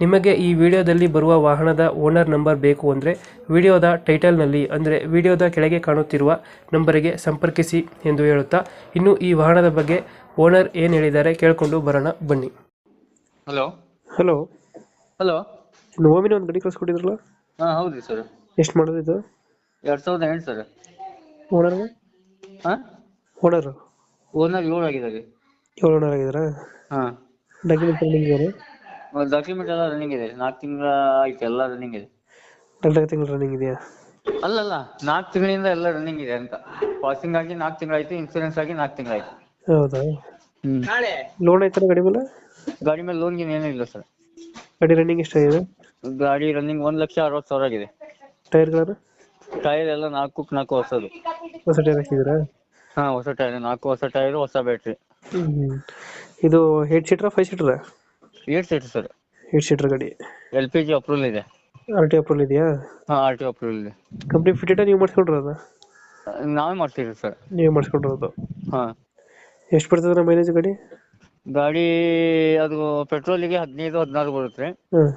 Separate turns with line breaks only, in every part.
ನಿಮಗೆ ಈ ವಿಡಿಯೋದಲ್ಲಿ ಬರುವ ವಾಹನದ ಓನರ್ ನಂಬರ್ ಬೇಕು ಅಂದರೆ ವಿಡಿಯೋದ ಟೈಟಲ್ನಲ್ಲಿ ಅಂದರೆ ವಿಡಿಯೋದ ಕೆಳಗೆ ಕಾಣುತ್ತಿರುವ ನಂಬರಿಗೆ ಸಂಪರ್ಕಿಸಿ ಎಂದು ಹೇಳುತ್ತಾ ಇನ್ನು ಈ ವಾಹನದ ಬಗ್ಗೆ ಓನರ್ ಏನು ಹೇಳಿದ್ದಾರೆ ಕೇಳಿಕೊಂಡು ಬರೋಣ ಬನ್ನಿ.
ಹಲೋ.
ಹಲೋ.
ಹಲೋ.
ನೋವಿನ ಒಂದು ಗಡಿ ಕಳಿಸ್ಕೊಟ್ಟಿದ್ರಲ್ಲ?
ಹಾಂ ಹೌದು ಸರ್.
ಎಷ್ಟು ಮಾಡೋದು ಇದು?
ಎರಡು ಸಾವಿರದ ಎಂಟು ಸರ್.
ಓನರ್?
ಹಾ?
ಓನರ್.
ಓನರ್ ಏಳು ಆಗಿದ್ದಾರೆ.
ಏಳು ಓನರ್ ಆಗಿದ್ದಾರಾ?
ಹಾ.
ಡಾಕ್ಯುಮೆಂಟ್ ರನ್ನಿಂಗ್ ಇದೆ.
ಡಾಕ್ಯುಮೆಂಟ್ ಎಲ್ಲ ರನ್ನಿಂಗ್ ಇದೆ. ನಾಲ್ಕು ತಿಂಗಳ ಆಯ್ತು ಎಲ್ಲ ರನ್ನಿಂಗ್ ಇದೆ.
ನಾಲ್ಕು ತಿಂಗಳು ರನ್ನಿಂಗ್ ಇದೆಯಾ?
ಅಲ್ಲ ನಾಲ್ಕು ತಿಂಗಳಿಂದ ಎಲ್ಲ ರನ್ನಿಂಗ್ ಇದೆ ಅಂತ. ಪಾಸಿಂಗ್ ಆಗಿ ನಾಲ್ಕು ತಿಂಗಳಾಯ್ತು ಇನ್ಸೂರೆನ್ಸ್ ಆಗಿ ನಾಲ್ಕು ತಿಂಗಳಾಯ್ತು
ಹೌದಾ?
ಹ್ಮ್.
ಲೋನ್ ಐತಲ್ಲ ಗಾಡಿ ಮೇಲೆ?
ಗಾಡಿ ಮೇಲೆ ಲೋನ್ ಗೀನ್ ಏನೂ ಇಲ್ಲ ಸರ್
ಗಾಡಿ ರನ್ನಿಂಗ್ ಎಷ್ಟಾಗಿದೆ
ಗಾಡಿ ರನ್ನಿಂಗ್ ಒಂದ್ ಲಕ್ಷ ಅರವತ್ತು ಸಾವಿರ ಆಗಿದೆ.
ಟೈರ್ಗಳು
ಟೈರ್ ಎಲ್ಲ ನಾಲ್ಕು ನಾಲ್ಕು ಹೊಸದು.
ಹೊಸ ಟೈರ್ ಹಾಕಿದ್ದೀರಾ?
ಹಾ ಹೊಸ ಟೈರ್ ನಾಲ್ಕು ಹೊಸ ಟೈರ್ ಹೊಸ ಬ್ಯಾಟ್ರಿ
ಹ್ಮ್ ಇದು eight seater five seater
eight seat sir
eight seater ಗಾಡಿ.
ಎಲ್ ಪಿ ಜಿ ಅಪ್ರೂವಲ್ ಇದೆ.
ಆರ್ ಟಿ ಅಪ್ರೂವಲ್ ಇದೆಯಾ?
ಹಾ ಆರ್ ಟಿ ಅಪ್ರೂವಲ್ ಇದೆ.
ಕಂಪ್ನಿ ಫಿಟೇಟ ನೀವು ಮಾಡಿಸ್ಕೊಂಡಿರೋದು
ನಾವೇ ಮಾಡ್ತೀವಿ ಸರ್
ನೀವು ಮಾಡಿಸ್ಕೊಂಡಿರೋದು
ಹಾ.
ಎಷ್ಟು ಬರ್ತದೆ ಮೈಲೇಜ್ ಗಾಡಿ?
ಗಾಡಿ ಅದು ಪೆಟ್ರೋಲಿಗೆ ಹದಿನೈದು ಹದಿನಾರು ಬರುತ್ತೆ.
ಹಾಂ.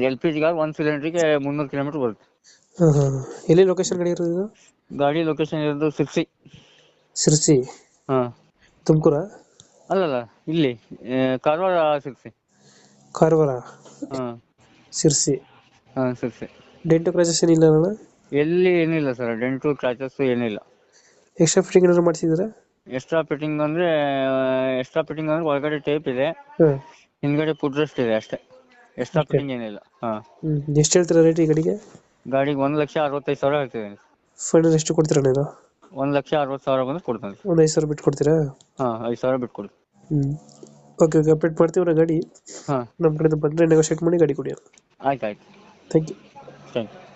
ಎಲ್ ಪಿ ಜಿಗೆ ಒಂದು ಸಿಲಿಂಡ್ರಿಗೆ ಮುನ್ನೂರು ಕಿಲೋಮೀಟರ್ ಬರುತ್ತೆ.
ಹಾಂ ಹಾಂ ಎಲ್ಲಿ ಲೊಕೇಶನ್ ಗಾಡಿ ಇರೋದು ಇದು?
ಗಾಡಿ ಲೊಕೇಶನ್ ಇರೋದು ಸಿರ್ಸಿ
ಸಿರ್ಸಿ
ಹಾ.
ತುಮಕೂರ?
ಅಲ್ಲಲ್ಲ ಇಲ್ಲಿ ಆ, ಕಾರವಾರ ಸಿಕ್ಸಿ
ಕಾರವಾರ.
ಹಾ.
ಸಿರ್ಸಿ
ಹಾ ಸಿಕ್ಸಿ
ಡೆಂಟು ಕ್ರಾಚಸ್ ಏನಿಲ್ಲ ಅಣ್ಣ?
ಎಲ್ಲಿ ಏನಿಲ್ಲ ಸರ್ ಡೆಂಟು ಕ್ರಾಚಸ್ ಏನಿಲ್ಲ.
ಎಕ್ಸ್ಟ್ರಾ ಫಿಟ್ಟಿಂಗ್ ಏನಾದ್ರು ಮಾಡಿಸಿದ್ದೀರಾ?
ಎಕ್ಸ್ಟ್ರಾ ಫಿಟ್ಟಿಂಗ್ ಅಂದ್ರೆ ಎಕ್ಸ್ಟ್ರಾ ಫಿಟ್ಟಿಂಗ್ ಅಂದ್ರೆ ಒಳಗಡೆ ಟೇಪ್ ಇದೆ
ಹಾಂ.
ಹಿಂದ್ಗಡೆ ಫುಡ್ ರೆಸ್ಟ್ ಇದೆ ಅಷ್ಟೇ. ಎಕ್ಸ್ಟ್ರಾ ಫಿಟ್ಟಿಂಗ್ ಏನಿಲ್ಲ ಹಾ.
ಹ್ಞೂ ಎಷ್ಟು ಹೇಳ್ತೀರಾ ರೇಟ್ ಈ ಗಾಡಿಗೆ?
ಗಾಡಿಗೆ ಒಂದು ಲಕ್ಷ ಅರವತ್ತೈದು ಸಾವಿರ ಆಗ್ತದೆ
ಫೈನಲ್ ಎಷ್ಟು ಕೊಡ್ತೀರಾ ನೀವು
ಒಂದು ಲಕ್ಷ ಅರವತ್ತು ಸಾವಿರ ಬಂದ್ರೆ ಕೊಡ್ತಾನೆ.
ಒಂದು ಐದು ಸಾವಿರ ಬಿಟ್ಟು ಕೊಡ್ತೀರಾ?
ಹಾ ಐದು ಸಾವಿರ ಬಿಟ್ಟು ಕೊಡಿ
ಹ್ಞೂ ಓಕೆ ಓಕೆ ಅಪ್ಡೇಟ್ ಮಾಡ್ತೀವಿ ಗಾಡಿ.
ಹಾಂ.
ನಮ್ಮ ಕಡೆಯಿಂದ ಬಂದರೆ ನೆಗೋಷಿಯೇಟ್ ಮಾಡಿ ಗಾಡಿ ಕೊಡಿ.
ಆಯ್ತು ಆಯ್ತು.
Thank you
thank you